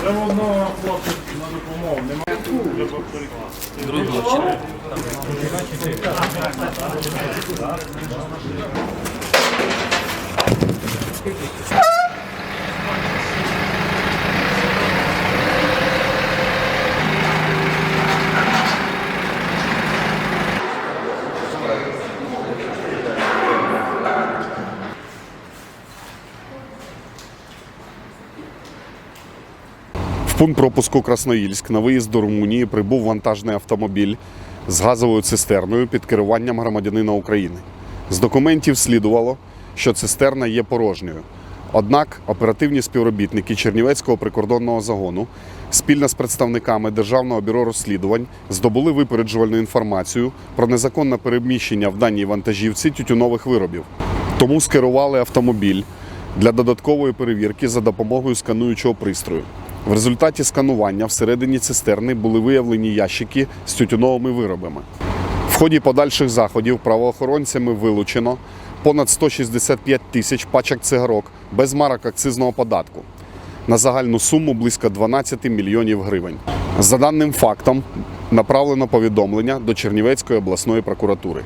Треба одного хлопця на допомогу. Немає В Пункт пропуску Красноїльськ на виїзд до Румунії прибув вантажний автомобіль з газовою цистерною під керуванням громадянина України. З документів слідувало, що цистерна є порожньою. Однак оперативні співробітники Чернівецького прикордонного загону спільно з представниками Державного бюро розслідувань здобули випереджувальну інформацію про незаконне переміщення в даній вантажівці тютюнових виробів. Тому скерували автомобіль для додаткової перевірки за допомогою скануючого пристрою. В результаті сканування всередині цистерни були виявлені ящики з тютюновими виробами. В ході подальших заходів правоохоронцями вилучено понад 165 тисяч пачок цигарок без марок акцизного податку на загальну суму близько 12 мільйонів гривень. За даним фактом направлено повідомлення до Чернівецької обласної прокуратури.